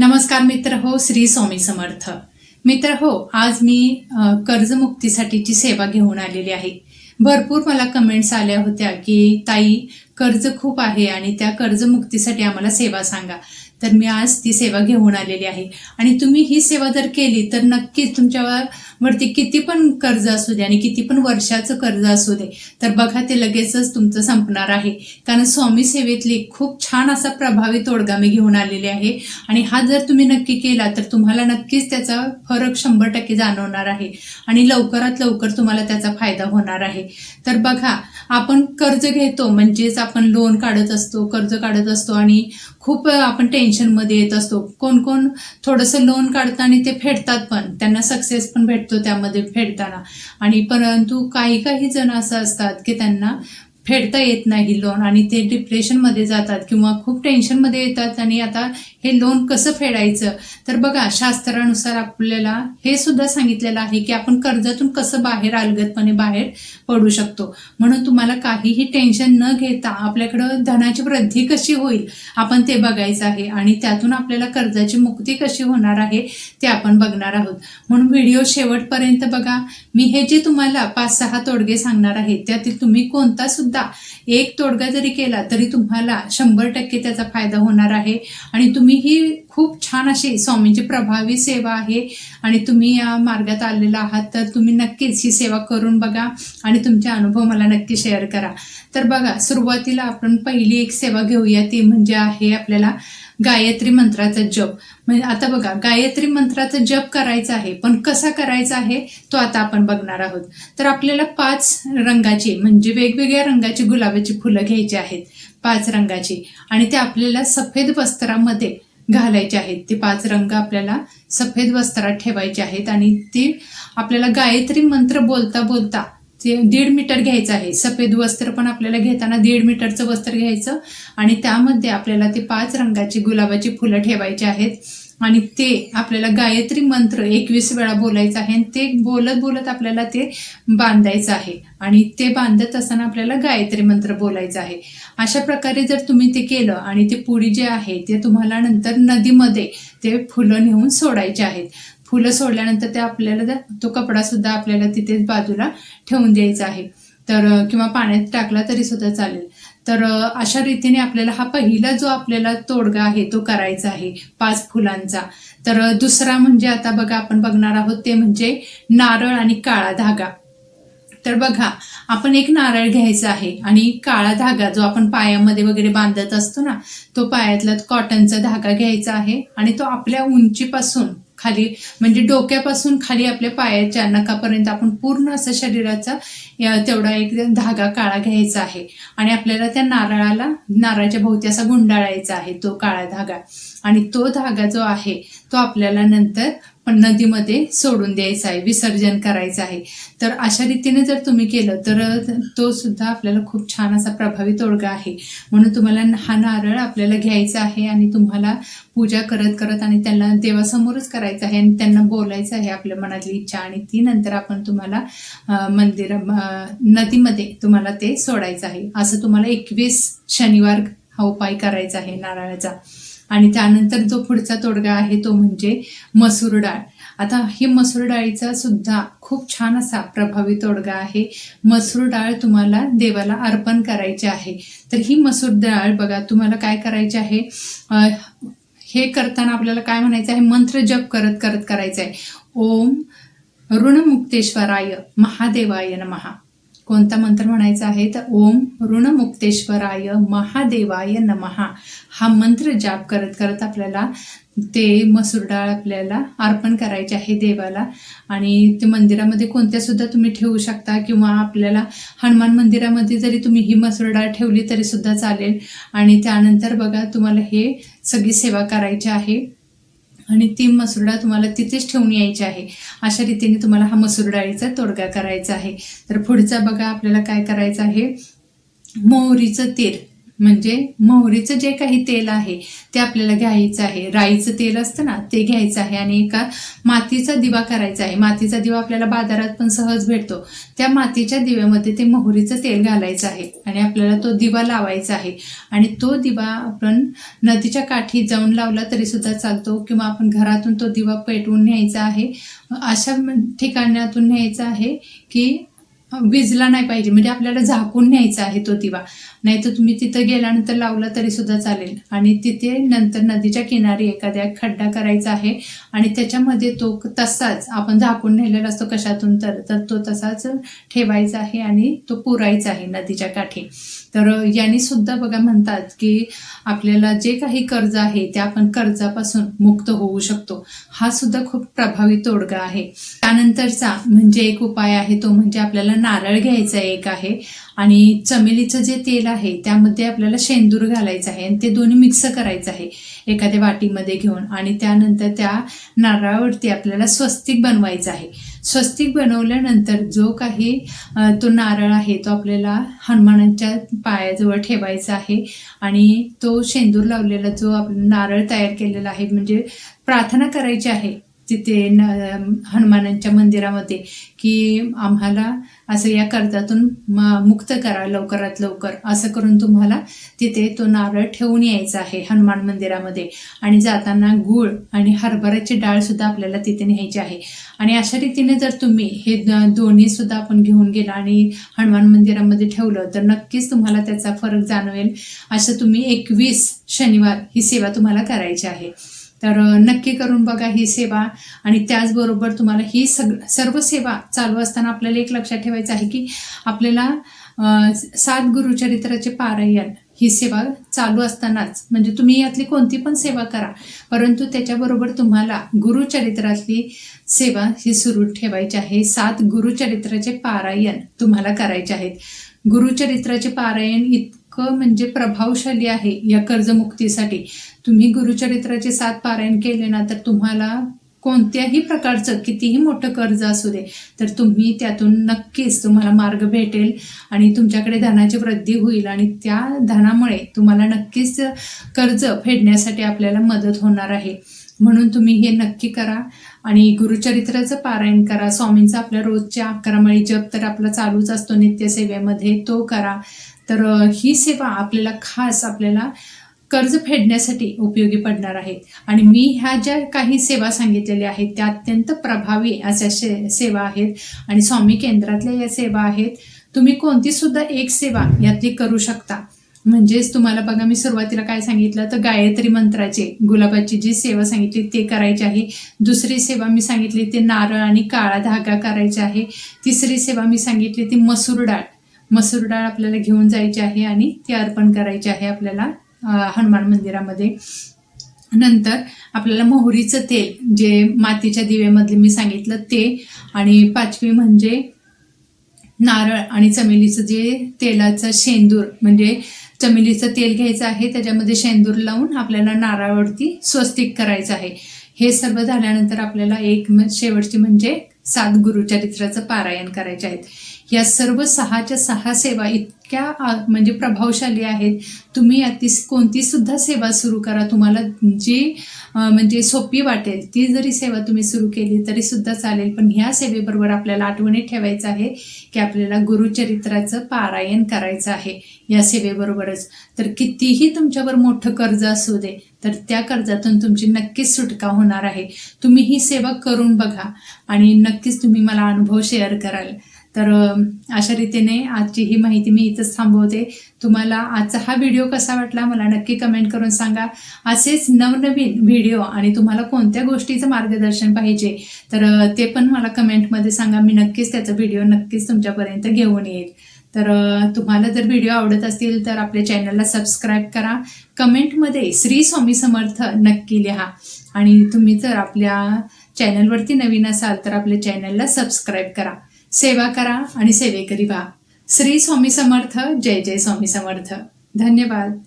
नमस्कार मित्र हो श्री स्वामी समर्थ. मित्र हो आज मी कर्जमुक्तीसाठीची सेवा घेऊन आलेली आहे. भरपूर मला कमेंट्स आल्या होत्या की ताई कर्ज खूप आहे आणि त्या कर्जमुक्तीसाठी आम्हाला सेवा सांगा. तर मी आज ती सेवा घेऊन आलेली आहे. आणि तुम्ही ही सेवा जर केली तर नक्कीच तुमच्यावरती किती पण कर्ज असू दे आणि किती पण वर्षाचं कर्ज असू दे तर बघा ते लगेचच तुमचं संपणार आहे. कारण स्वामी सेवेतली खूप छान असा प्रभावी तोडगा मी घेऊन आलेली आहे. आणि हा जर तुम्ही नक्की केला तर तुम्हाला नक्कीच त्याचा फरक शंभर टक्के जाणवणार आहे. आणि लवकरात लवकर तुम्हाला त्याचा फायदा होणार आहे. तर बघा आपण कर्ज घेतो म्हणजेच आपण आपण लोन काढत असतो कर्ज काढत असतो आणि खूप आपण टेन्शनमध्ये येत असतो. कोण कोण थोडंसं लोन काढतं आणि ते फेडतात पण. त्यांना सक्सेस पण भेटतो त्यामध्ये फेडताना. आणि परंतु काही काही जण असं असतात की त्यांना फेडता येत नाही लोन आणि ते डिप्रेशनमध्ये जातात किंवा खूप टेन्शनमध्ये येतात आणि आता हे लोन कसं फेडायचं? तर बघा शास्त्रानुसार आपल्याला हे सुद्धा सांगितलेलं आहे की आपण कर्जातून कसं बाहेर अलगदपणे बाहेर पडू शकतो. म्हणून तुम्हाला काहीही टेन्शन न घेता आपल्याकडं धनाची वृद्धी कशी होईल आपण ते बघायचं आहे. आणि त्यातून आपल्याला कर्जाची मुक्ती कशी होणार आहे ते आपण बघणार आहोत. म्हणून व्हिडिओ शेवटपर्यंत बघा. मी हे जे तुम्हाला पाच सहा तोडगे सांगणार आहे त्यातील तुम्ही कोणता सुद्धा एक तोडगा जरी केला तरी तुम्हाला शंभर टक्के त्याचा फायदा होणार आहे. आणि तुम्ही ही खूप छान अशी स्वामींची प्रभावी सेवा आहे आणि तुम्ही या मार्गात आलेला आहात तर तुम्ही नक्कीच ही सेवा करून बघा आणि तुमचे अनुभव मला नक्की शेअर करा. तर बघा सुरुवातीला आपण पहिली एक सेवा घेऊया ती म्हणजे आहे आपल्याला गायत्री मंत्राचा जप. म्हणजे आता बघा गायत्री मंत्राचा जप करायचा आहे पण कसा करायचा आहे तो आता आपण बघणार आहोत. तर आपल्याला पाच रंगाची म्हणजे वेगवेगळ्या रंगाची गुलाबाची फुलं घ्यायची आहेत. पाच रंगाची. आणि ते आपल्याला सफेद वस्त्रामध्ये घालायचे आहेत. ते पाच रंग आपल्याला सफेद वस्त्रात ठेवायचे आहेत. आणि ती आपल्याला गायत्री मंत्र बोलता बोलता ते दीड मीटर घ्यायचं आहे. सफेद वस्त्र पण आपल्याला घेताना दीड मीटरचं वस्त्र घ्यायचं. आणि त्यामध्ये आपल्याला ते पाच रंगाची गुलाबाची फुलं ठेवायची आहेत. आणि ते आपल्याला गायत्री मंत्र एकवीस वेळा बोलायचं आहे आणि ते बोलत बोलत आपल्याला ते बांधायचं आहे. आणि ते बांधत असताना आपल्याला गायत्री मंत्र बोलायचं आहे. अशा प्रकारे जर तुम्ही ते केलं आणि ते पुडी जे आहे ते तुम्हाला नंतर नदीमध्ये ते फुलं नेऊन सोडायचे आहेत. फुलं सोडल्यानंतर ते आपल्याला तो कपडासुद्धा आपल्याला तिथेच बाजूला ठेवून द्यायचा आहे. तर किंवा पाण्यात टाकला तरी सुद्धा चालेल. तर अशा रीतीने आपल्याला हा पहिला जो आपल्याला तोडगा आहे तो करायचा आहे पाच फुलांचा. तर दुसरा म्हणजे आता बघा आपण बघणार आहोत ते म्हणजे नारळ आणि काळा धागा. तर बघा आपण एक नारळ घ्यायचा आहे आणि काळा धागा जो आपण पायामध्ये वगैरे बांधत असतो ना तो पायातला कॉटनचा धागा घ्यायचा आहे आणि तो आपल्या उंचीपासून खाली म्हणजे डोक्यापासून खाली आपल्या पायाच्या नकापर्यंत आपण पूर्ण असं शरीराचा तेवढा एक धागा काळा घ्यायचा आहे. आणि आपल्याला त्या नारळाला नारळाच्या भोवती असा गुंडाळायचा आहे तो काळा धागा. आणि तो धागा जो आहे तो आपल्याला नंतर पण नदीमध्ये सोडून द्यायचा आहे विसर्जन करायचं आहे. तर अशा रीतीने जर तुम्ही केलं तर तो सुद्धा आपल्याला खूप छान असा प्रभावी तोडगा आहे. म्हणून तुम्हाला हा नारळ आपल्याला घ्यायचा आहे आणि तुम्हाला पूजा करत करत आणि त्यांना देवासमोरच करायचं आहे आणि त्यांना बोलायचं आहे आपल्या मनातली इच्छा आणि ती नंतर आपण तुम्हाला मंदिरा मंदिर नदीमध्ये तुम्हाला ते सोडायचं आहे. असं तुम्हाला एकवीस शनिवार हा उपाय करायचा आहे नारळाचा. आणि त्यानंतर जो पुढचा तोडगा आहे तो म्हणजे मसूर डाळ. आता हे मसूर डाळीचा सुद्धा खूप छान असा प्रभावी तोडगा आहे. मसूर डाळ तुम्हाला देवाला अर्पण करायची आहे. तर ही मसूर डाळ बघा तुम्हाला काय करायचे आहे? हे करताना आपल्याला काय म्हणायचं आहे? मंत्र जप करत करत करायचं आहे. ओम ऋणमुक्तेश्वराय महादेवाय नमहा कोणता मंत्र म्हणायचा आहे? तर ओम ऋणमुक्तेश्वराय महादेवाय नमहा हा मंत्र जाप करत करत आपल्याला ते मसूर डाळ आपल्याला अर्पण करायचे आहे देवाला. आणि ते मंदिरामध्ये कोणत्या सुद्धा तुम्ही ठेवू शकता किंवा आपल्याला हनुमान मंदिरामध्ये जरी तुम्ही ही मसूर डाळ ठेवली तरी सुद्धा चालेल. आणि त्यानंतर बघा तुम्हाला हे सगळी सेवा करायची आहे. आणि ती मसूर डाळ तुम्हाला तिथेच ठेवून यायची आहे. अशा रीतीने तुम्हाला हा मसूर डाळीचा तोडगा करायचा आहे. तर पुढचा बघा आपल्याला काय करायचं आहे? मोहरीचं तेल म्हणजे मोहरीचं जे काही तेल आहे ते आपल्याला घ्यायचं आहे. राईचं तेल असतं ना ते घ्यायचं आहे आणि एका मातीचा दिवा करायचा आहे. मातीचा दिवा आपल्याला बाजारात पण सहज भेटतो. त्या मातीच्या दिव्यामध्ये ते मोहरीचं तेल घालायचं आहे आणि आपल्याला तो दिवा लावायचा आहे. आणि तो दिवा आपण नदीच्या काठी जाऊन लावला तरी सुद्धा चालतो किंवा आपण घरातून तो दिवा पेटवून न्यायचा आहे. अशा ठिकाणातून न्यायचा आहे की विजला नाही पाहिजे. म्हणजे आपल्याला झाकून न्यायचा आहे तो दिवा. नाही तर तुम्ही तिथं गेल्यानंतर लावला तरी सुद्धा चालेल. आणि तिथे नंतर नदीच्या किनारी एखाद्या खड्डा करायचा आहे आणि त्याच्यामध्ये तो तसाच आपण झाकून नेलेला असतो कशातून तर तर तो तसाच ठेवायचा आहे आणि तो पुरायचा आहे नदीच्या काठी. तर यांनी सुद्धा बघा म्हणतात की आपल्याला जे काही कर्ज आहे ते आपण कर्जापासून मुक्त होऊ शकतो. हा सुद्धा खूप प्रभावी तोडगा आहे. त्यानंतरचा म्हणजे एक उपाय आहे तो म्हणजे आपल्याला नारळ घ्यायचा एक आहे आणि चमेलीचं जे तेल आहे त्यामध्ये आपल्याला शेंदूर घालायचं आहे आणि ते दोन्ही मिक्स करायचं आहे एखाद्या वाटीमध्ये घेऊन. आणि त्यानंतर त्या नारळावरती आपल्याला स्वस्तिक बनवायचं आहे. स्वस्तिक बनवल्यानंतर जो काही तो नारळ आहे तो आपल्याला हनुमानांच्या पायाजवळ ठेवायचा आहे. आणि तो शेंदूर लावलेला जो आपण नारळ तयार केलेला आहे म्हणजे प्रार्थना करायची आहे तिथे न हनुमानांच्या मंदिरामध्ये की आम्हाला असं या कर्जातून म- मुक्त करा लवकरात लवकर. असं करून तुम्हाला तिथे तो नारळ ठेवून यायचा आहे हनुमान मंदिरामध्ये. आणि जाताना गूळ आणि हरभऱ्याची डाळसुद्धा आपल्याला तिथे न्यायची आहे. आणि अशा रीतीने जर तुम्ही हे दोन्हीसुद्धा आपण घेऊन गेला आणि हनुमान मंदिरामध्ये ठेवलं तर नक्कीच तुम्हाला त्याचा फरक जाणवेल. असं तुम्ही एकवीस शनिवार ही सेवा तुम्हाला करायची आहे. तर नक्की करून बघा ही सेवा. आणि त्याचबरोबर तुम्हाला ही सग सर्व सेवा चालू असताना आपल्याला एक लक्षात ठेवायचं आहे की आपल्याला सात गुरुचरित्राचे पारायण ही सेवा चालू असतानाच म्हणजे तुम्ही यातली कोणती पण सेवा करा परंतु त्याच्याबरोबर तुम्हाला गुरुचरित्रातली सेवा ही सुरू ठेवायची आहे. सात गुरुचरित्राचे पारायण तुम्हाला करायचे आहेत. गुरुचरित्राचे पारायण इतकं म्हणजे प्रभावशाली आहे या कर्जमुक्तीसाठी. तुम्ही गुरुचरित्राचे सात पारायण केले ना तर तुम्हाला कोणत्याही प्रकारचं कितीही मोठं कर्ज असू दे तर तुम्ही त्यातून नक्कीच तुम्हाला मार्ग भेटेल आणि तुमच्याकडे धनाची वृद्धी होईल आणि त्या धनामुळे तुम्हाला नक्कीच कर्ज फेडण्यासाठी आपल्याला मदत होणार आहे. म्हणून तुम्ही हे नक्की करा आणि गुरुचरित्राचं पारायण करा. स्वामींचा आपल्या रोजच्या अकरा जप तर आपला चालूच असतो नित्यसेवेमध्ये तो करा. तर ही सेवा आपल्याला खास आपल्याला कर्ज फेडण्यासाठी उपयोगी पडणार आहेत आणि मी ह्या ज्या काही सेवा सांगितलेल्या आहेत त्या अत्यंत प्रभावी अशा शे सेवा आहेत. आणि स्वामी केंद्रातल्या या सेवा आहेत. तुम्ही कोणती सुद्धा एक सेवा यातली करू शकता. म्हणजेच तुम्हाला बघा मी सुरुवातीला काय सांगितलं तर गायत्री मंत्राचे गुलाबाची जी सेवा सांगितली ते करायची आहे. दुसरी सेवा मी सांगितली ते नारळ आणि काळा धागा करायचा आहे. तिसरी सेवा मी सांगितली ती मसूर डाळ. मसूर डाळ आपल्याला घेऊन जायची आहे आणि ती अर्पण करायची आहे आपल्याला. हनुमान मंदिरामध्ये. नंतर आपल्याला मोहरीचं तेल जे मातीच्या दिव्यामधले मी सांगितलं ते आणि पाचवी म्हणजे नारळ आणि चमेलीचं जे तेलाचं शेंदूर म्हणजे चमेलीचं तेल घ्यायचं आहे त्याच्यामध्ये शेंदूर लावून आपल्याला नारळावरती स्वस्तिक करायचं आहे. हे सर्व झाल्यानंतर आपल्याला एक म- शेवटची म्हणजे सात गुरुचरित्राचं पारायण करायचे आहेत या सर्व सहाच्या सहा सेवा इत इतक्या म्हणजे प्रभावशाली आहेत. तुम्ही अतिस कोणती सुद्धा सेवा सुरू करा. तुम्हाला जी म्हणजे सोपी वाटेल ती जरी सेवा तुम्ही सुरू केली तरी सुद्धा चालेल. पण ह्या सेवेबरोबर आपल्याला आठवणीत ठेवायचं आहे की आपल्याला गुरुचरित्राचं पारायण करायचं आहे या सेवेबरोबरच. तर कितीही तुमच्यावर मोठं कर्ज असू दे तर त्या कर्जातून तुमची नक्कीच सुटका होणार आहे. तुम्ही ही सेवा करून बघा आणि नक्कीच तुम्ही मला अनुभव शेअर कराल. तर अशा रीतीने आजची ही माहिती मी इथंच थांबवते. तुम्हाला आजचा हा व्हिडिओ कसा वाटला मला नक्की कमेंट करून सांगा. असेच नवनवीन व्हिडिओ आणि तुम्हाला कोणत्या गोष्टीचं मार्गदर्शन पाहिजे तर ते पण मला कमेंटमध्ये सांगा. मी नक्कीच त्याचा व्हिडिओ नक्कीच तुमच्यापर्यंत घेऊन येईल. तर तुम्हाला जर व्हिडिओ आवडत असतील तर आपल्या चॅनलला सबस्क्राईब करा. कमेंटमध्ये श्री स्वामी समर्थ नक्की लिहा. आणि तुम्ही जर आपल्या चॅनलवरती नवीन असाल तर आपल्या चॅनलला सबस्क्राईब करा. सेवा करा आणि सेवेकरी व्हा श्री स्वामी समर्थ जय जय स्वामी समर्थ. धन्यवाद.